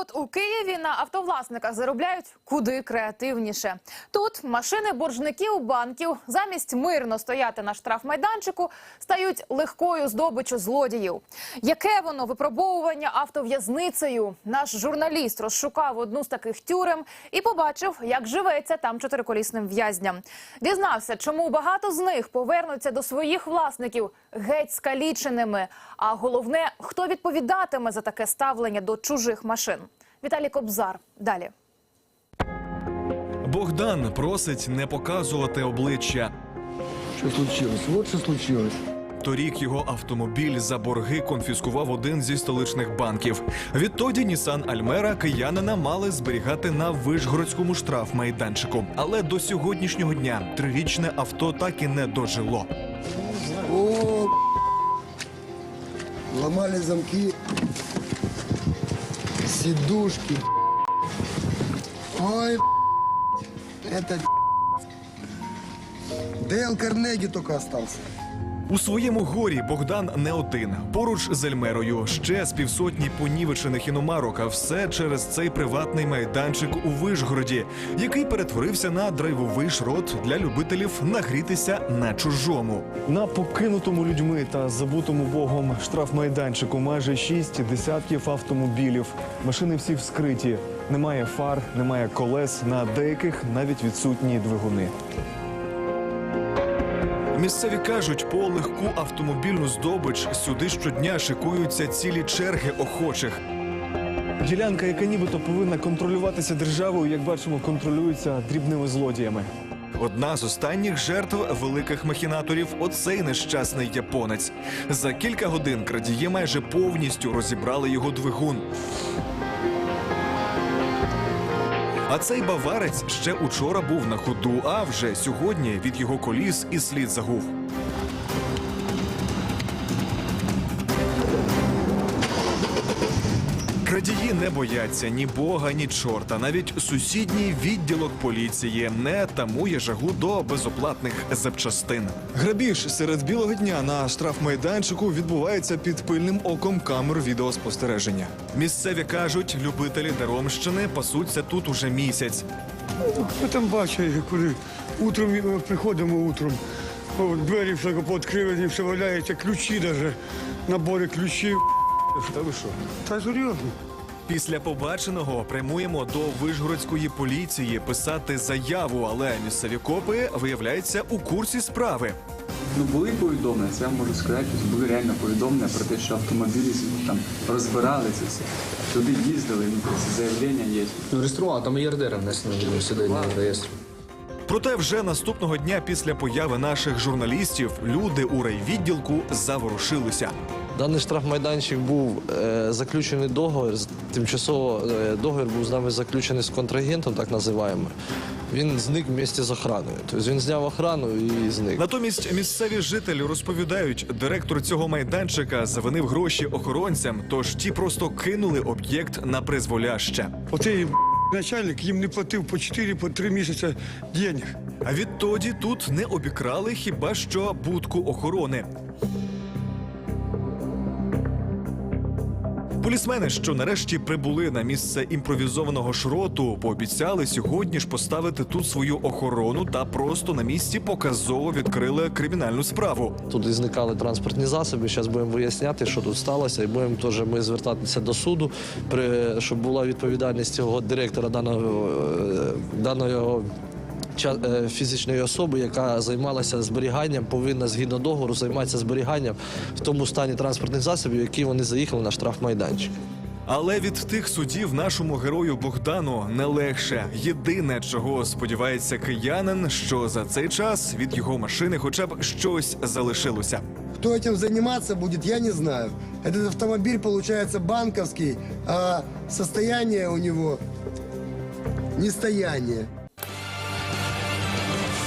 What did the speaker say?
от у Києві на автовласниках заробляють куди креативніше. Тут машини боржників банків замість мирно стояти на штрафмайданчику стають легкою здобиччю злодіїв. Яке воно випробовування автов'язницею? Наш журналіст розшукав одну з таких тюрем і побачив, як живеться там чотириколісним в'язням. Дізнався, чому багато з них повернуться до своїх власників геть скаліченими. А головне, хто відповідатиме за таке ставлення до чужих машин. Віталій Кобзар. Далі. Богдан просить не показувати обличчя. Что случилось? Вот что случилось. Торік його автомобіль за борги конфіскував один зі столичних банків. Відтоді Нісан Альмера киянина мали зберігати на вишгородському штрафмайданчику. Але до сьогоднішнього дня трирічне авто так і не дожило. О, ломали замки, сидушки. Ой, это Дейл Карнеги только остался. У своєму горі Богдан не один. Поруч з Ельмерою ще з півсотні понівечених іномарок, а все через цей приватний майданчик у Вишгороді, який перетворився на драйвовий шрот для любителів нагрітися на чужому. На покинутому людьми та забутому богом штрафмайданчику майже шість десятків автомобілів. Машини всі вскриті. Немає фар, немає колес. На деяких навіть відсутні двигуни. Місцеві кажуть, по легку автомобільну здобич сюди щодня шикуються цілі черги охочих. Ділянка, яка нібито повинна контролюватися державою, як бачимо, контролюється дрібними злодіями. Одна з останніх жертв великих махінаторів оцей нещасний японець. За кілька годин крадії майже повністю розібрали його двигун. А цей баварець ще учора був на ходу, а вже сьогодні від його коліс і слід загув. Крадії не бояться ні бога, ні чорта. Навіть сусідній відділок поліції не тамує жагу до безоплатних запчастин. Грабіж серед білого дня на штрафмайданчику відбувається під пильним оком камер відеоспостереження. Місцеві кажуть, любителі Даромщини пасуться тут уже місяць. Ми там бачили, коли утром приходимо утром, о, двері все пооткривані, все валяється, ключі навіть, набори ключів. Та ви що? Та серйозно. Після побаченого прямуємо до вишгородської поліції писати заяву, але місцеві копи виявляється у курсі справи. Ну були повідомлення, це я можу сказати, що були реально повідомлення про те, що автомобілі там розбирали це все. Туди їздили, ну, це заявлення є. Ну, реєстрували, там ЄРДР внесено сюди на реєстр. Проте вже наступного дня після появи наших журналістів люди у райвідділку заворушилися. Даний штрафмайданчик був е, заключений договір. Тимчасово е, договір був з нами заключений з контрагентом, так називаємо. Він зник в місті з охраною. Тобто він зняв охрану і зник. Натомість місцеві жителі розповідають, директор цього майданчика завинив гроші охоронцям, тож ті просто кинули об'єкт на призволяще. Оцей начальник їм не платив по 4 по 3 місяці денег. А відтоді тут не обікрали хіба що будку охорони. Полісмени, що нарешті прибули на місце імпровізованого шроту, пообіцяли сьогодні ж поставити тут свою охорону та просто на місці показово відкрили кримінальну справу. Тут зникали транспортні засоби. Зараз будемо виясняти, що тут сталося, і будемо теж ми звертатися до суду, при, щоб була відповідальність цього директора даного, е, даного фізичної особи, яка займалася зберіганням, повинна згідно договору займатися зберіганням в тому стані транспортних засобів, які вони заїхали на штрафмайданчик. Але від тих судів нашому герою Богдану не легше. Єдине, чого сподівається киянин, що за цей час від його машини хоча б щось залишилося. Кто этим заниматься будет, я не знаю. Этот автомобиль, получается, банковский, а состояние у него не стояние.